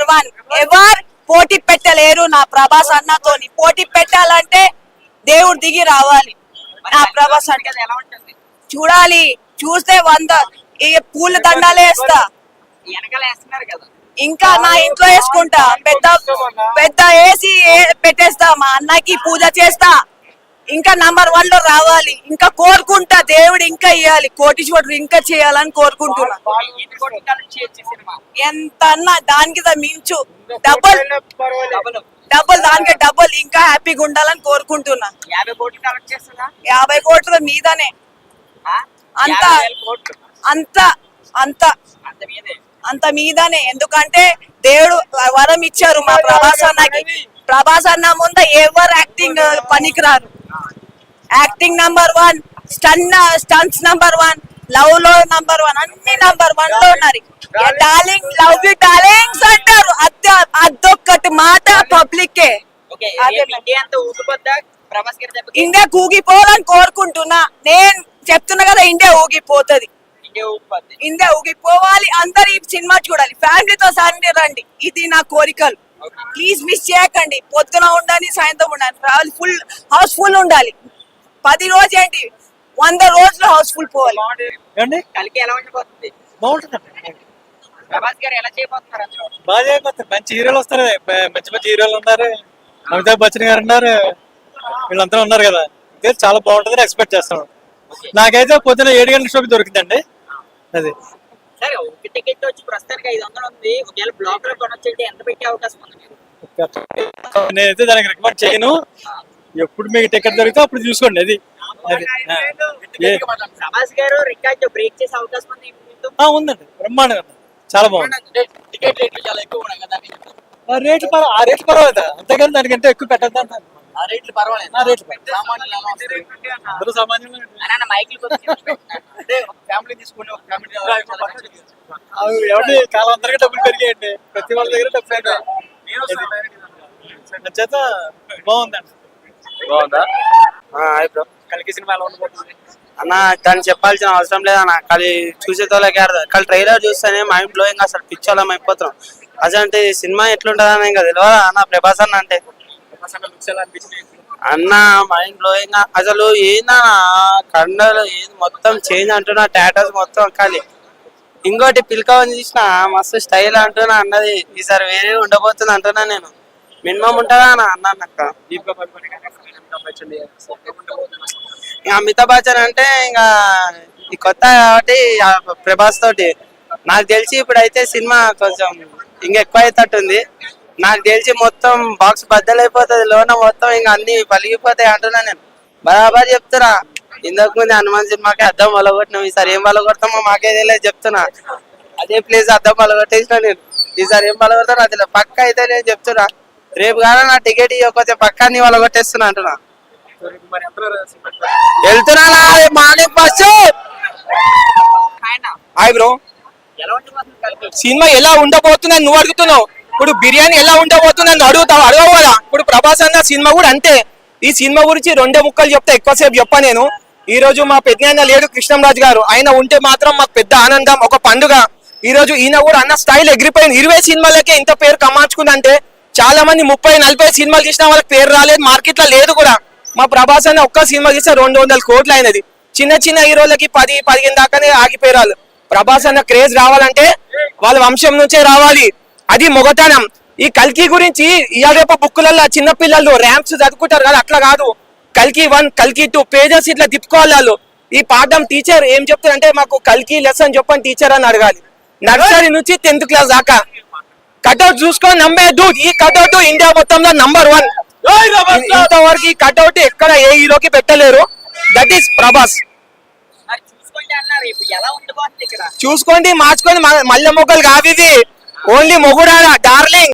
Number one ఎవరు పోటీ పెట్టలేరు నా ప్రభాస్ అన్నతోని. పోటీ పెట్టాలంటే దేవుడు దిగి రావాలి. నా ప్రభాస్ ఉంటుంది? చూడాలి. చూస్తే వంద. ఈ పూల దండాలే వేస్తా. ఇంకా నా ఇంట్లో వేసుకుంటా. పెద్ద పెద్ద వేసి పెట్టేస్తా. మా అన్నకి పూజ చేస్తా. ఇంకా నంబర్ వన్లో రావాలి. ఇంకా కోరుకుంటా దేవుడు ఇంకా ఇవ్వాలి కోటీశ్వరుడు ఇంకా చేయాలని కోరుకుంటున్నా. ఎంత అన్నా దానికి మించు. డబుల్ డబుల్ దానికి డబుల్ ఇంకా హ్యాపీగా ఉండాలని కోరుకుంటున్నా. యాభై కోట్లు మీదనే? అంత. అంత. అంత. అంత మీదనే. ఎందుకంటే దేవుడు వరం ఇచ్చారు మా ప్రభాస్ అన్నకి. ప్రభాస్ అన్న ముందు ఎవరు యాక్టింగ్ పనికిరారు. Acting number one stun stunts number one లవ్లో నంబర్ వన్ అన్ని నంబర్ వన్లో ఉన్నారు. డార్లింగ్ లవ్ యూ డార్లింగ్స్ అంటారు. అదొక్కటి మాట పబ్లిక్ ఇండియా ఊగిపోవాలని కోరుకుంటున్నా. నేను చెప్తున్నా కదా ఇండియా ఊగిపోతది. ఇండియా ఊగిపోవాలి. అందరు ఈ సినిమా చూడాలి. ఫ్యామిలీతో సరే రండి. ఇది నా కోరికలు. ప్లీజ్ మిస్ చేయకండి. పొద్దున ఉండాలి సాయంత్రం ఉండాలి. రావాలి ఫుల్ హౌస్ ఫుల్ ఉండాలి. పది రోజు ఏంటి వంద రోజులు హౌస్ ఫుల్ పోవాలి కలికి ఎలా ఉండిపోతుంది? ప్రభాస్ గారు ఎలా చేయబోతున్నారు అందులో? బాగా చేయకపోతే మంచి హీరోలు వస్తారు. మంచి మంచి హీరోలు ఉన్నారు. అమితాబ్ బచ్చన్ గారు ఉన్నారు. వీళ్ళంతా ఉన్నారు కదా. ఇది చాలా బాగుంటుందని ఎక్స్పెక్ట్ చేస్తాను నాకైతే పొద్దున ఏడు గంటల షోకి దొరికిందండి. అది. సరే ఒక టికెట్ వచ్చి ప్రస్తుతానికి ఐదు వందలు ఉంది. ఒకవేళ బ్లాక్లో కొనొచ్చంటే ఎంత పెట్టే అవకాశం ఉంది నేనైతే దానికి రికమెండ్ చేయను. ఎప్పుడు మీకు టికెట్ దొరికితే అప్పుడు చూసుకోండి అది. ఉందండి. బ్రహ్మాండంగా. చాలా బాగుంది. టికెట్ రేట్లు చాలా కదా ఆ రేట్లు పర్వాలేదు. అంతేగాని దానికంటే ఎక్కువ పెట్టద్దు అంటాను ఆ రేట్లు పర్వాలేదు. ఆ రేట్లు పర్వాలేదు. అందరూ సామాన్యులు ఫ్యామిలీ తీసుకుని అవి ఎవరి అందరికీ డబ్బులు పెరిగాయండి. ప్రతి వాళ్ళ దగ్గర డబ్బులు చేత బాగుందండి. బాగుందా? Hi bro. కలికి సినిమా ఎలా ఉండబోతుంది అన్న దాన్ని చెప్పాల్సిన అవసరం లేదన్న కానీ చూసేతోళ్ళకి అర్థం కానీ ట్రైలర్ చూస్తేనే మైండ్ బ్లోయింగ్ అసలు. పిచ్చోళ్ళం అయిపోతున్నాం అసలు ఈ సినిమా ఎట్లుంటది అని ఇంకా తెలియదా అన్న? ప్రభాస్ అన్న అంటే. అన్న మైండ్ బ్లోయింగ్ అసలు ఏందన్నా కండలు ఏది? మొత్తం చేంజ్ అంటున్నా టాటాస్ మొత్తం ఖాళీ. ఇంకోటి పిల్కవని చూసిన మస్తు స్టైల్ అంటున్నా అన్నది. ఈసారి వేరే ఉండబోతుంది అంటున్నా నేను. మినిమం ఉంటుందా అన్న? అన్న అక్క అమితాబ్ బచ్చన్ ఇంకా అమితాబ్ బచ్చన్ అంటే ఇంకా ఈ కొత్త కాబట్టి ప్రభాస్ తోటి. నాకు తెలిసి ఇప్పుడైతే సినిమా కొంచెం ఇంకెక్కువ అవుతట్టుంది నాకు తెలిసి మొత్తం బాక్స్ బద్దలైపోతుంది లోన మొత్తం ఇంకా అన్ని పలిగిపోతాయి అంటున్నా నేను. బరాబర్ చెప్తున్నా. ఇంతకు ముందు హనుమాన్ సినిమాకి అద్దం వలగొట్టినాం ఈసారి ఏం వలగొడతామో మాకే తెలియదు చెప్తున్నా. అదే ప్లేస్ అద్దం వలగొట్టేసిన నేను. ఈసారి ఏం వలగొడతాను అది పక్క అయితే నేను చెప్తున్నా. రేపు కానీ నా టికెట్ ఇవ్వకపోతే పక్క నీ వలగొట్టేస్తున్నా అంటున్నా. వెళ్తున్నా మార్నింగ్ హాయ్ బ్రో. సినిమా ఎలా ఉండబోతుందని నువ్వు అడుగుతున్నావు. ఇప్పుడు బిర్యానీ ఎలా ఉండబోతుందని అడుగుతావు అడగవు కదా. ఇప్పుడు ప్రభాస్ అన్న సినిమా కూడా అంతే. ఈ సినిమా గురించి రెండే ముక్కలు చెప్తే ఎక్కువసేపు చెప్పా నేను. ఈ రోజు మా పెద్దనాయన లేడు కృష్ణంరాజు గారు. ఆయన ఉంటే మాత్రం మాకు పెద్ద ఆనందం ఒక పండుగ. ఈ రోజు ఈయన కూడా అన్న స్టైల్ ఎగిరిపోయింది. ఇరవై సినిమాలకే ఇంత పేరు కమార్చుకుందంటే చాలా మంది ముప్పై నలభై సినిమాలు తీసిన వాళ్ళకి పేరు రాలేదు మార్కెట్లో లేదు కూడా. మా ప్రభాస్ అన్న ఒక్క సినిమా తీస్తే రెండు వందల కోట్లు అయినది. చిన్న చిన్న హీరోలకి పది పదిహేను దాకానే ఆగిపోయారు ప్రభాస్ అన్న క్రేజ్ రావాలంటే వాళ్ళ వంశం నుంచే రావాలి. అది మొగతనం. ఈ కల్కి గురించి ఇవాళ రేపు బుక్కులలో చిన్న పిల్లలు ర్యాంప్స్ చదువుకుంటారు కదా అట్లా కాదు. కల్కి వన్ కల్కి టూ పేజెస్ ఇట్లా తిప్పుకోవాలి వాళ్ళు. ఈ పాఠం టీచర్ ఏం చెప్తారంటే మాకు కల్కి లెసన్ చెప్పని టీచర్ అని అడగాలి. నర్సరీ నుంచి టెన్త్ క్లాస్ దాకా. కట్అవుట్ చూసుకొని నమ్మేదు ఈ కట్అవుట్ ఇండియా మొత్తంలో నంబర్ వన్ ఇంతవరకు ఈ కట్అవుట్ ఎక్కడ ఏ హీరోకి పెట్టలేరు. That is Prabhas. చూసుకోండి అన్నారు ఇప్పుడు ఎలా ఉండిపోతుంది ఇక్కడ చూసుకోండి మార్చుకొని మల్లె మొగ్గలు కావిది ఓన్లీ మొగుడారా డార్లింగ్